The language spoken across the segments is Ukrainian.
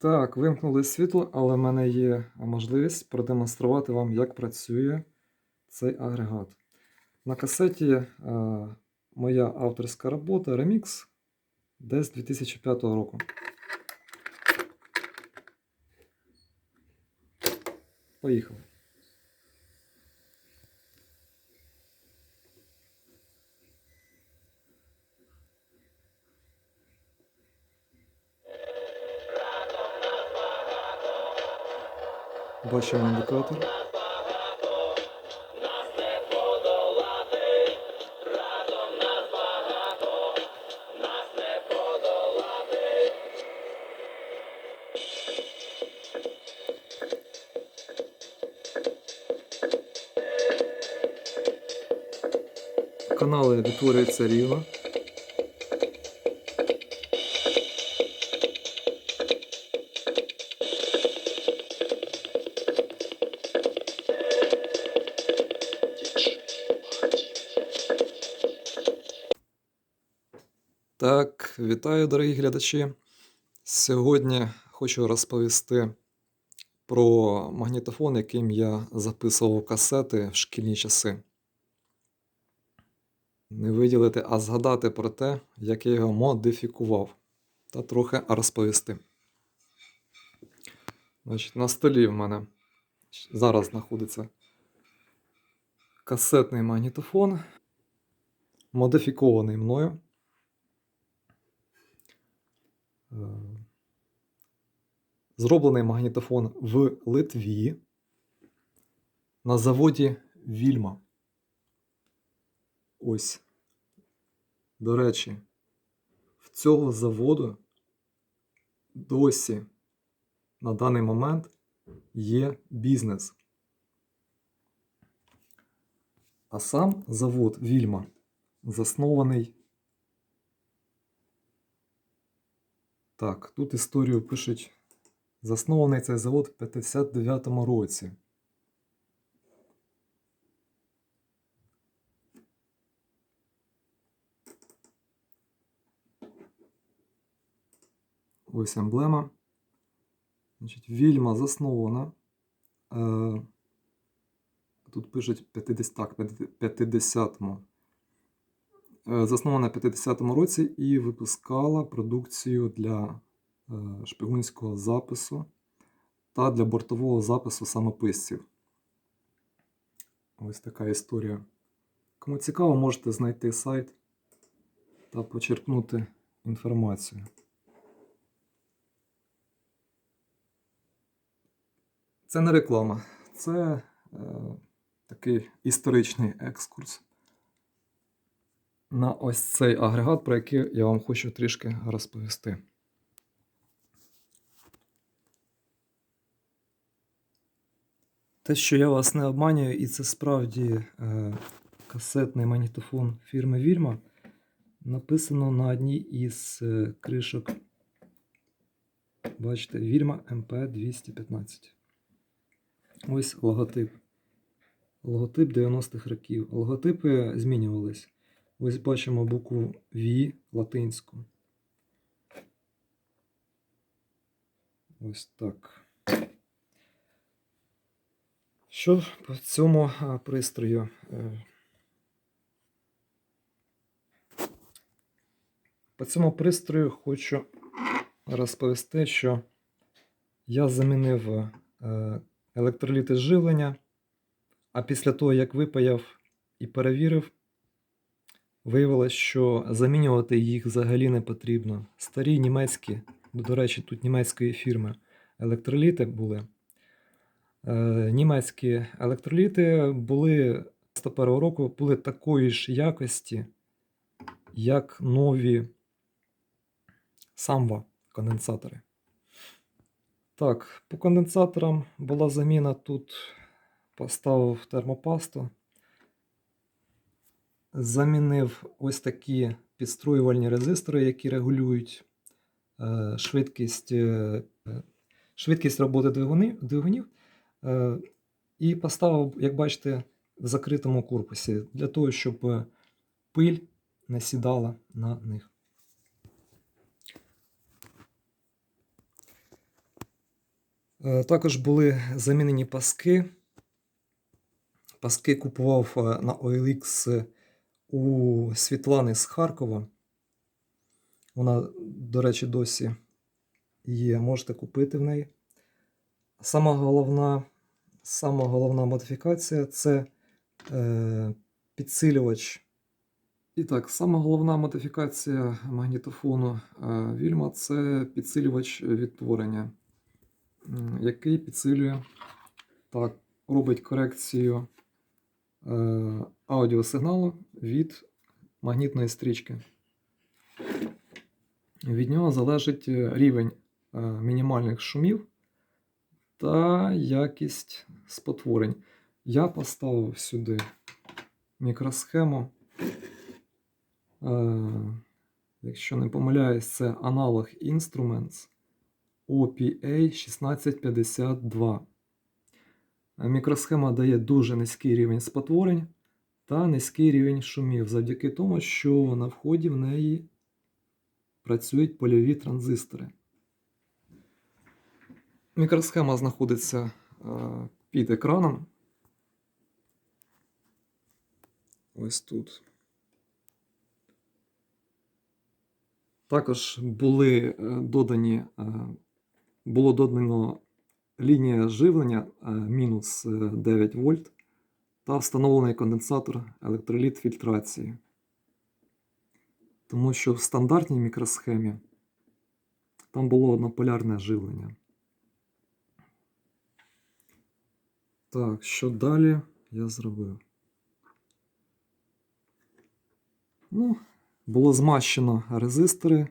Так, вимкнули світло, але в мене є можливість продемонструвати вам, як працює цей агрегат. На касеті е, моя авторська робота Remix десь 2005 року. Поїхали. Бачимо індикатор. Канали відтворюються рівно. Вітаю, дорогі глядачі. Сьогодні хочу розповісти про магнітофон, яким я записував касети в шкільні часи. Не виділити, а згадати про те, як я його модифікував, та трохи розповісти. Значить, на столі в мене зараз знаходиться касетний магнітофон, модифікований мною. Зроблений магнітофон в Литві на заводі Вільма. Ось. До речі, в цього заводу досі на даний момент є бізнес. А сам завод Вільма заснований. Так, тут історію пишуть. Заснований цей завод в 59-му році. Ось емблема. Значить, Вільма заснована. Е, тут пишуть 50, так, 50-му. Е, заснована в 50-му році і випускала продукцію для шпигунського запису та для бортового запису самописців. Ось така історія. Кому цікаво, можете знайти сайт та почерпнути інформацію. Це не реклама, це е, такий історичний екскурс на ось цей агрегат, про який я вам хочу трішки розповісти. Те, що я вас не обманюю, і це справді е, касетний магнітофон фірми Вільма, написано на одній із е, кришок. Бачите, Вільма МП215. Ось логотип. Логотип 90-х років. Логотипи змінювались. Ось бачимо букву V латинську. Ось так. Що по цьому пристрою? Е, По цьому пристрою хочу розповісти, що я замінив е, електроліти живлення, а після того, як випаяв і перевірив, виявилось, що замінювати їх взагалі не потрібно. Старі німецькі, до речі, тут німецької фірми електроліти були. Е, Німецькі електроліти були з 101 року були такої ж якості, як нові самва конденсатори. Так, по конденсаторам була заміна тут. Поставив термопасту. Замінив ось такі підстроювальні резистори, які регулюють е, швидкість е, швидкість роботи двигунів, і поставив, як бачите, в закритому корпусі для того, щоб пиль не сідала на них. Е, Також були замінені паски. Паски купував е, на OLX у Світлани з Харкова. Вона, до речі, досі є, можете купити в неї. Сама головна, сама головна модифікація це е, підсилювач. І так, сама головна модифікація магнітофону е, Вільма це підсилювач відтворення, який підсилює, так, робить корекцію е, аудіосигналу від магнітної стрічки. Від нього залежить рівень е, мінімальних шумів та якість спотворень. Я поставив сюди мікросхему. Е, якщо не помиляюсь, це аналог Instruments OPA 1652. Е, Мікросхема дає дуже низький рівень спотворень та низький рівень шумів завдяки тому, що на вході в неї працюють польові транзистори. Мікросхема знаходиться е, під екраном. Ось тут. Також були е, додані, е, було додано лінія живлення мінус е, 9 вольт та встановлений конденсатор електроліт фільтрації. Тому що в стандартній мікросхемі там було однополярне живлення. Так, що далі я зробив? Ну, було змащено резистори.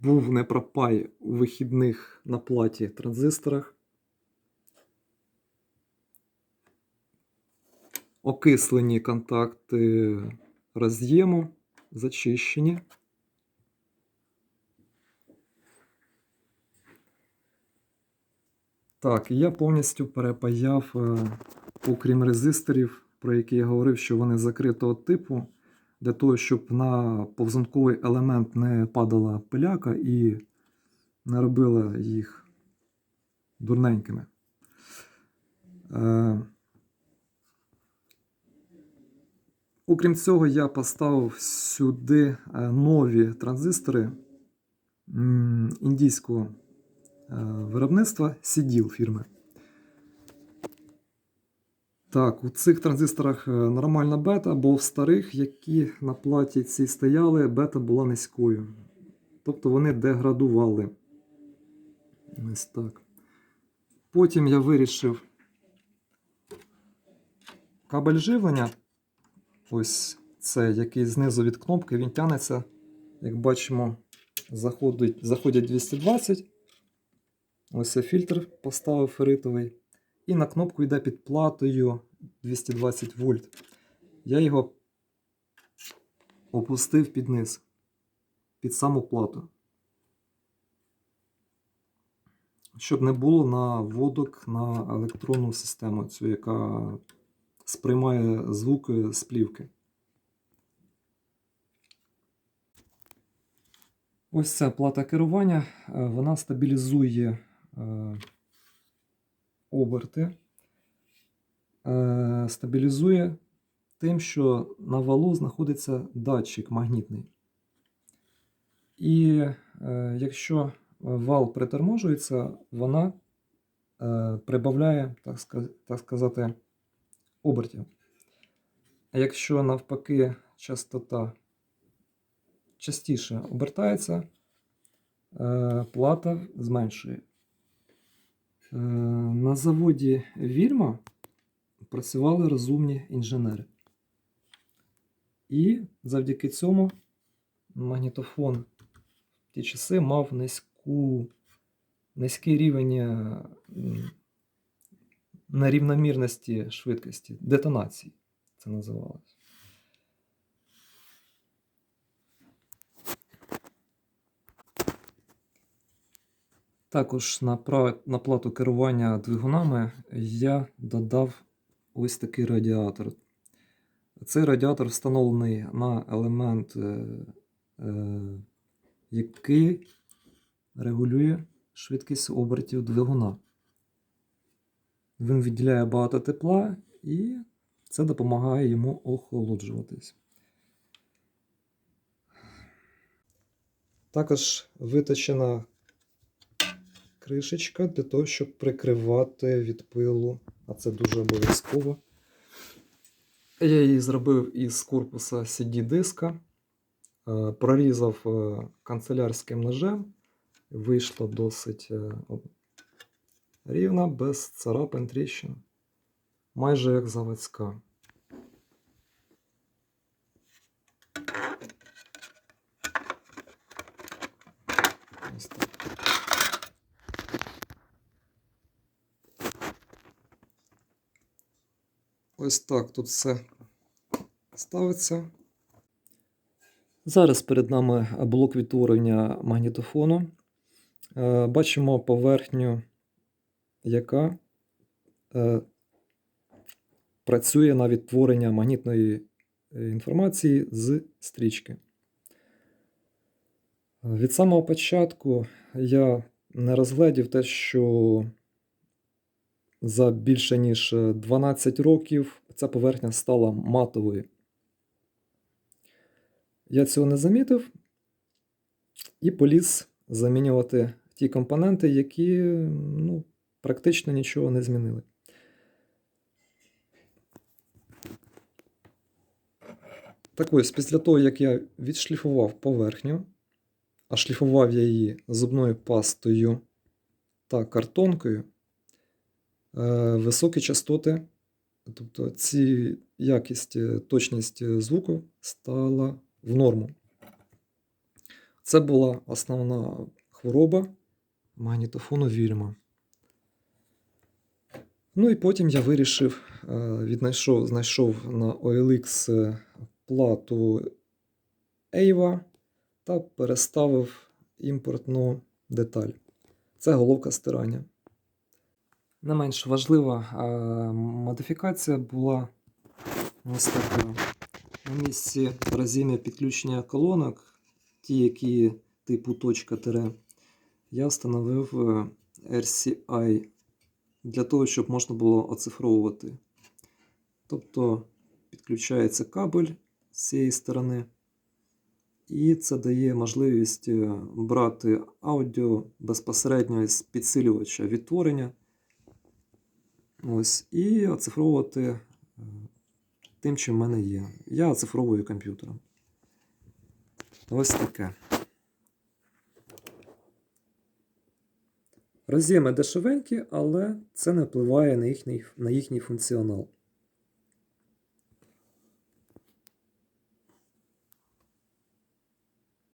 Був непропай у вихідних на платі транзисторах. Окислені контакти роз'єму, зачищені. Так, я повністю перепаяв, е, окрім резисторів, про які я говорив, що вони закритого типу, для того, щоб на повзунковий елемент не падала пиляка і не робила їх дурненькими. Е, Окрім цього, я поставив сюди е, нові транзистори індійського виробництва Сіділ фірми. Так, у цих транзисторах е, нормальна бета, бо в старих, які на платі ці стояли, бета була низькою. Тобто вони деградували. Ось так. Потім я вирішив кабель живлення. Ось це, який знизу від кнопки, він тянеться. Як бачимо, заходить, заходять 220. Ось фільтр поставив феритовий. І на кнопку йде під платою 220 вольт. Я його опустив під низ, під саму плату. Щоб не було наводок на електронну систему, цю, яка сприймає звуки з плівки. Ось ця плата керування, е, вона стабілізує оберти, е, стабілізує тим, що на валу знаходиться датчик магнітний. І е, якщо вал приторможується, вона е, прибавляє, так, сказати, обертів. А якщо навпаки частота частіше обертається, е, плата зменшує. Е, На заводі Вільма працювали розумні інженери. І завдяки цьому магнітофон в ті часи мав низьку, низький рівень е, нерівномірності швидкості, детонації це називалось. Також на, на плату керування двигунами я додав ось такий радіатор. Цей радіатор встановлений на елемент, е, е, який регулює швидкість обертів двигуна. Він відділяє багато тепла і це допомагає йому охолоджуватись. Також виточена кришечка для того, щоб прикривати від пилу, а це дуже обов'язково. Я її зробив із корпуса CD-диска, е, прорізав е, канцелярським ножем, вийшло досить е, рівно, без царапин тріщин, майже як заводська. Ось так. Ось так тут все ставиться. Зараз перед нами блок відтворення магнітофону. Е, Бачимо поверхню, яка е, працює на відтворення магнітної е, інформації з стрічки. Від самого початку я не розгледів те, що за більше ніж е, 12 років ця поверхня стала матовою. Я цього не замітив і поліз замінювати ті компоненти, які ну, практично нічого не змінили. Так ось, після того, як я відшліфував поверхню, а шліфував я її зубною пастою та картонкою, е, високі частоти, тобто ці якість, е, точність е, звуку стала в норму. Це була основна хвороба магнітофону Вільма. Ну і потім я вирішив, е, віднайшов, знайшов на OLX е, плату Ейва та переставив імпортну деталь. Це головка стирання. Не менш важлива е, модифікація була ось така. На місці разіння підключення колонок, ті, які типу точка тире, я встановив е, RCI для того, щоб можна було оцифровувати. Тобто підключається кабель з цієї сторони, і це дає можливість е, брати аудіо безпосередньо з підсилювача відтворення. Ось, і оцифровувати е, тим, що в мене є. Я оцифровую комп'ютером. Ось таке. Роз'єми дешевенькі, але це не впливає на їхній, на їхній функціонал.